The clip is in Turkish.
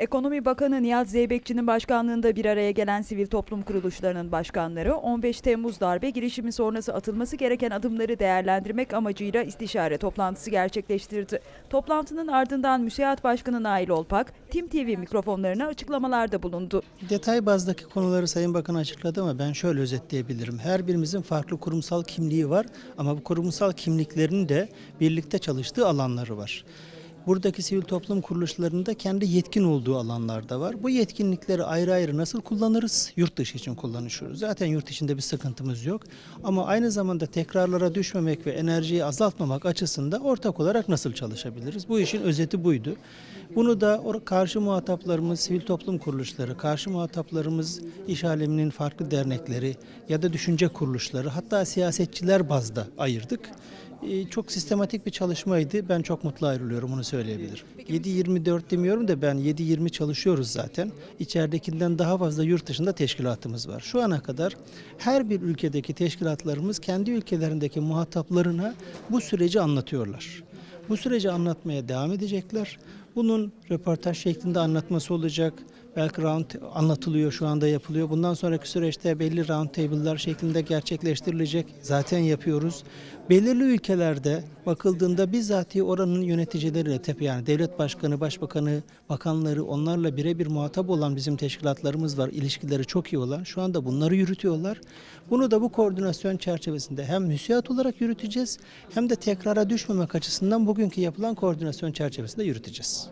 Ekonomi Bakanı Nihat Zeybekçi'nin başkanlığında bir araya gelen sivil toplum kuruluşlarının başkanları 15 Temmuz darbe girişimi sonrası atılması gereken adımları değerlendirmek amacıyla istişare toplantısı gerçekleştirdi. Toplantının ardından Müsiat Başkanı Nail Olpak, Tim TV mikrofonlarına açıklamalarda bulundu. Detay bazdaki konuları Sayın Bakan açıkladı ama ben şöyle özetleyebilirim. Her birimizin farklı kurumsal kimliği var ama bu kurumsal kimliklerin de birlikte çalıştığı alanları var. Buradaki sivil toplum kuruluşlarında kendi yetkin olduğu alanlar da var. Bu yetkinlikleri ayrı ayrı nasıl kullanırız? Yurt dışı için kullanışıyoruz. Zaten yurt içinde bir sıkıntımız yok. Ama aynı zamanda tekrarlara düşmemek ve enerjiyi azaltmamak açısından ortak olarak nasıl çalışabiliriz? Bu işin özeti buydu. Bunu da karşı muhataplarımız, sivil toplum kuruluşları, karşı muhataplarımız iş aleminin farklı dernekleri ya da düşünce kuruluşları hatta siyasetçiler bazda ayırdık. Ee, Çok sistematik bir çalışmaydı. Ben çok mutlu ayrılıyorum onu söyleyebilirim. 7-24 demiyorum da ben 7-20 çalışıyoruz zaten. İçeridekinden daha fazla yurt dışında teşkilatımız var. Şu ana kadar her bir ülkedeki teşkilatlarımız kendi ülkelerindeki muhataplarına bu süreci anlatıyorlar. Bu süreci anlatmaya devam edecekler. Bunun röportaj şeklinde anlatması olacak. Belki round anlatılıyor, şu anda yapılıyor. Bundan sonraki süreçte belli round table'lar şeklinde gerçekleştirilecek. Zaten yapıyoruz. Belirli ülkelerde bakıldığında bizzatihi oranın yöneticileriyle tepe yani devlet başkanı, başbakanı, bakanları onlarla birebir muhatap olan bizim teşkilatlarımız var. İlişkileri çok iyi olan. Şu anda bunları yürütüyorlar. Bunu da bu koordinasyon çerçevesinde hem müsiat olarak yürüteceğiz hem de tekrara düşmemek açısından bugünkü yapılan koordinasyon çerçevesinde yürüteceğiz.